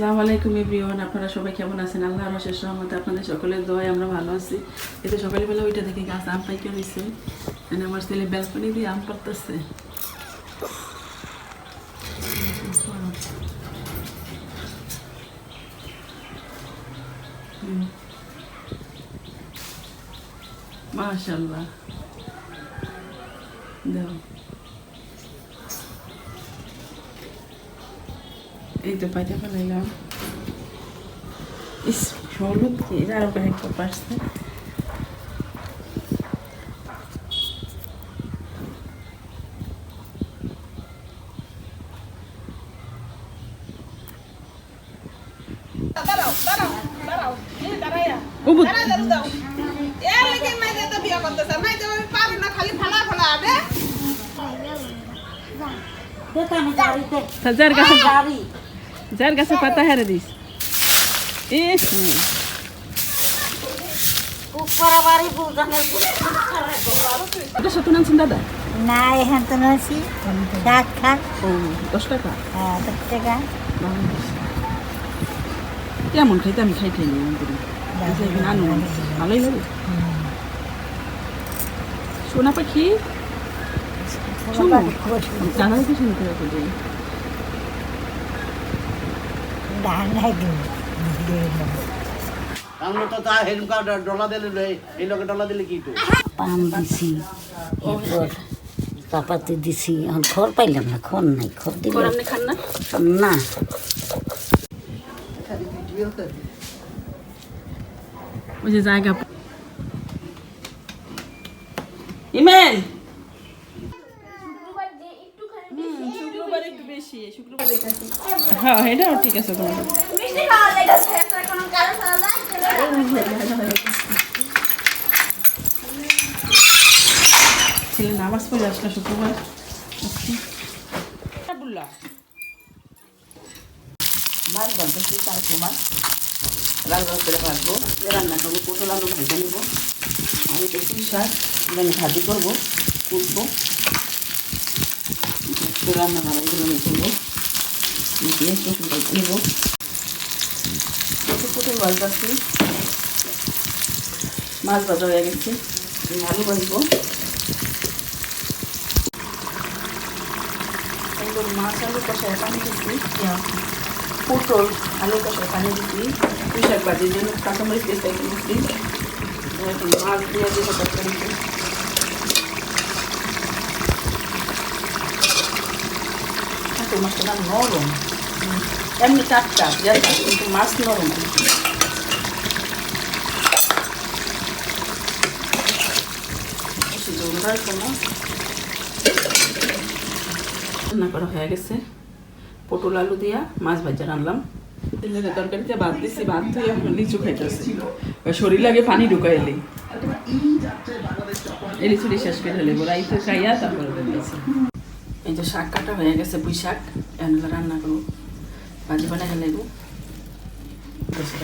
আসসালামু আলাইকুম এভরিওয়ান, আপনারা সবাই কেমন আছেন? আল্লাহর অশেষ রহমতে আপনাদের সকলের দোয়ায় আমরা ভালো আছি। এতে সকালবেলা ওইটা দেখে গাছ আম পাইকে রয়েছে মানে আমার ছেলে ব্যালকনি দিয়ে আম পারতেছে মাশাল্লাহ দাও এই তো পাইতে ফেলাইলাম ইস হলুদ কি? আরও কয়েকটা পারছে দাঁড়াও দাঁড়াও দাঁড়াও যার গাছে পাতা হেরে দিস। নামছেন দাদা? না এখান তো খান ও দশ টাকা? হ্যাঁ দশ টাকা। কেমন খাইতে? আমি খাই খাই আনু। ভালোই লাগে। সোনা পাখি? জানা কি শুনতে হবে আমরা তো তা হেলুকা ডলা দিলে এই লোকে ডলা দিলে কি তো? পান দিছি এরপর চাপাতি দিছি এখন খড় পাইলাম না খড় নাই খড় দিল আপনি খান না? না। ওই যে জায়গা ইমেল শুক্রবার একটু বেশি শুক্রবার হ্যাঁ এটাও ঠিক আছে তোমার। ছেলে নামাজ পড়ে আসলো শুক্রবার। আবুল্লাহ মাছ বলতেছি তার সময় লাল লাল করে ভাজবো। রান্না করব পটল আলু ভেজে নেব। আমি পুঁই শাক আমি ভাজি করব কুটবো। ভালোগুলো আমি করব দিয়ে পটল নেব। একটু পটল ভাজতেছি মাছ ভাজা হয়ে গেছে। আলু ভাজবো। মাছ আলু কষায় পানি দিচ্ছি পটল আলু কষায় পানি দিচ্ছি পুঁই শাক ভাজির জন্য কাঁচামরিচ একটু দিচ্ছি। মাছ দিয়ে দিয়ে তরকারিতে তো মাছটা নরম এমনি টাটকা পেঁয়াজ কিন্তু মাছ নরম রান্না করা হয়ে গেছে পটল আলু দিয়া মাছ ভাজা তেলের তরকারিতে ভাত দিছি ভাত এখন লিচু খাইতেছি শরীর লাগে পানি ঢুকাইলে এই লিচুটি শেষ করে খাইয়া তারপরে এই যে শাক কাটা হয়ে গেছে পুঁই শাক এনলা রান্না করব। ভাজি বানাই বসে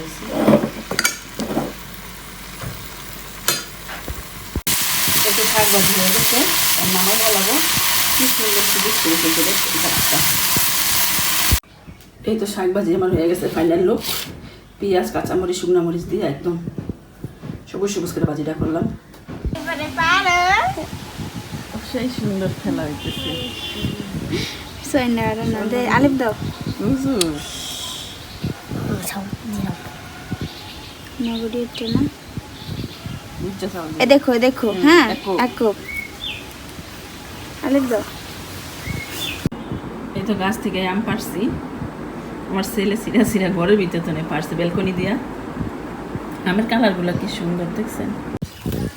এই শাক ভাজি হয়ে গেছে নামাই বলাবো কি সুন্দর শুরু করে শাকটা। এই তো শাক ভাজি আমার হয়ে গেছে ফাইনাল লোক পেঁয়াজ, কাঁচামরিচ শুকনো মরিচ দিয়ে একদম সবুজ সবুজ করে ভাজিটা করলাম। সেই সুন্দর খেলা হইতেছে। আলিফ দাও। এ দেখো দেখো হ্যাঁ এক আলিফ দাও। এই তো গাছ থেকে আম পারছি আমার ছেলে সিরা সিরা ঘরের ভিতরে তো নেই পারছে বেলকনি দিয়া। আমের কালারগুলো কি সুন্দর দেখছেন?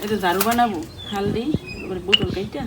এই তো ঝাড়ু বানাবো হালদি বোতল কাইটা।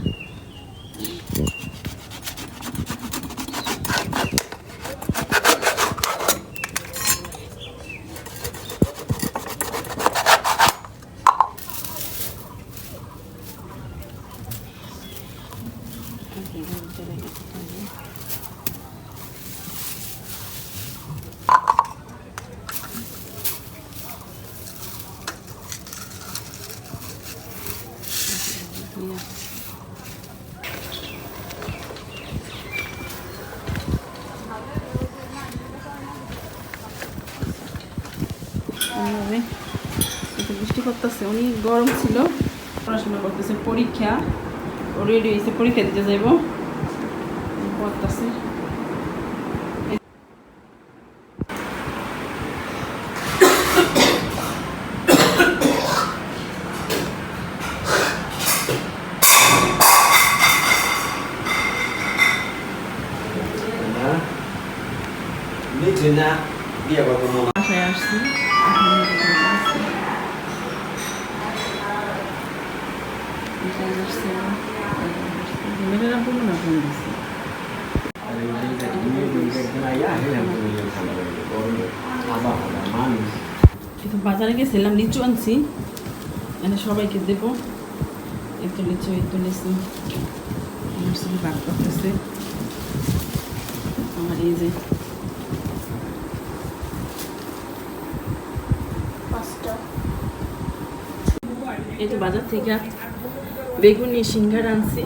বৃষ্টি করতেছে উনি গরম ছিল। পড়াশোনা করতেছে পরীক্ষা। রেডি হয়েছে পরীক্ষা দিতে যাইব। পড়তেছে বাসায় আসছি। এখন বাজারে গেছিলাম, লিচু আনছি। এনে সবাইকে দেব। এই তো লিচু। এই তো লিচু করতেছে। আমার এই যে এই তো বাজার থেকে বেগুনি, সিঙ্গার আনছি।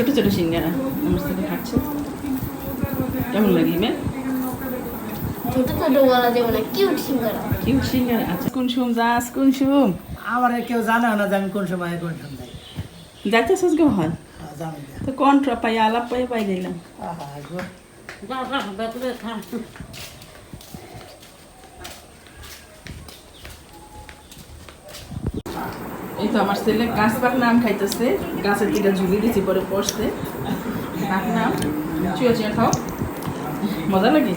ছোট ছোট সিঙ্গারা। আমার সাথে খাচ্ছে। কেমন লাগে মেয়ে ছোট ছোট বলা যাবে না কিউট সিঙ্গারা। কিউ সিঙ্গারা। আচ্ছা কোন সুম যাস কোন সুম? আমার কেউ জানে না যে আমি কোন সময় কোন সময় যাইতে সজগে হয় জানি তো কন্ট্রা পাই আলাপ পাই পাই দিলাম আহা, একবার। এই তো আমার ছেলে গাছ পাক নাম খাইতেছে। গাছের দিকে ঝুলি দিছি, পরে পড়ছে পাক নাম চুয়া চুয়া খাও। মজা লাগে